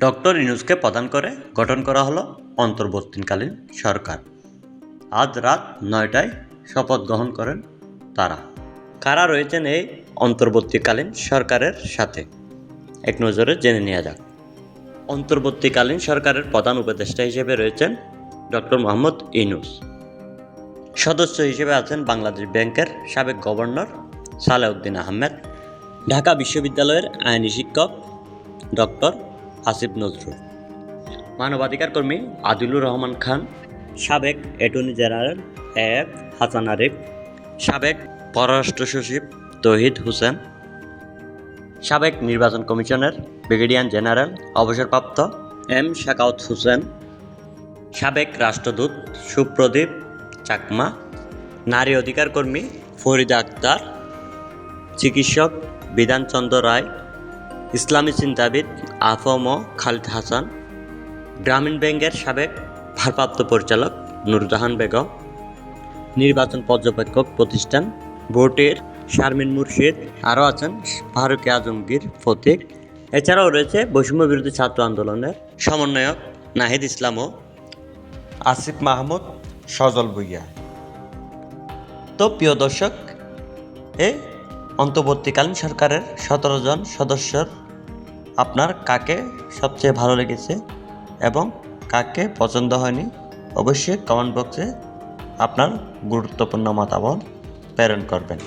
Doctor ইনুসকে প্রদান করে গঠন করা হলো অন্তর্বর্তীকালীন সরকার। আজ রাত নয়টায় শপথ গ্রহণ করেন তারা। কারা রয়েছেন এই অন্তর্বর্তীকালীন সরকারের সাথে? এক নজরে জেনে নেওয়া যাক। অন্তর্বর্তীকালীন সরকারের প্রধান উপদেষ্টা হিসেবে রয়েছেন ডক্টর মোহাম্মদ ইনুস। সদস্য হিসেবে আছেন বাংলাদেশ ব্যাংকের সাবেক গভর্নর সালেউদ্দিন আহমেদ। ঢাকা বিশ্ববিদ্যালয়ের আইনি শিক্ষক ডক্টর আসিফ নজরুল। মানবাধিকার কর্মী আদিলুর রহমান খান। সাবেক অ্যাটর্নি জেনারেল এক হাসান আরিফ। সাবেক পররাষ্ট্র সচিব তহিদ হোসেন। সাবেক নির্বাচন কমিশনের ব্রিগেডিয়ার জেনারেল অবসরপ্রাপ্ত এম শাকাউত হোসেন। সাবেক রাষ্ট্রদূত সুপ্রদীপ চাকমা। নারী অধিকার কর্মী ফরিদা আক্তার। চিকিৎসক বিধানচন্দ্র রায়। ইসলামী চিন্তাবিদ আফম খালিদ হাসান, গ্রামীণ ব্যাংকের সাবেক ভারপ্রাপ্ত পরিচালক নুরজাহান বেগম, নির্বাচন পর্যবেক্ষক প্রতিষ্ঠান ভোটের শারমিন মুর্শিদ, আরও আছেন ফারুক আজমগীর ফতিক। এছাড়াও রয়েছে বৈষম্য বিরোধী ছাত্র আন্দোলনের সমন্বয়ক নাহিদ ইসলাম ও আসিফ মাহমুদ সজল ভুইয়া। তো প্রিয় দর্শক এই অন্তর্বর্তীকালীন সরকারের সতেরো জন সদস্যর আপনার কাকে সবচেয়ে ভালো লেগেছে এবং কাকে পছন্দ হয়নি, অবশ্যই কমেন্ট বক্সে আপনার গুরুত্বপূর্ণ মতামত প্রেরণ করবেন।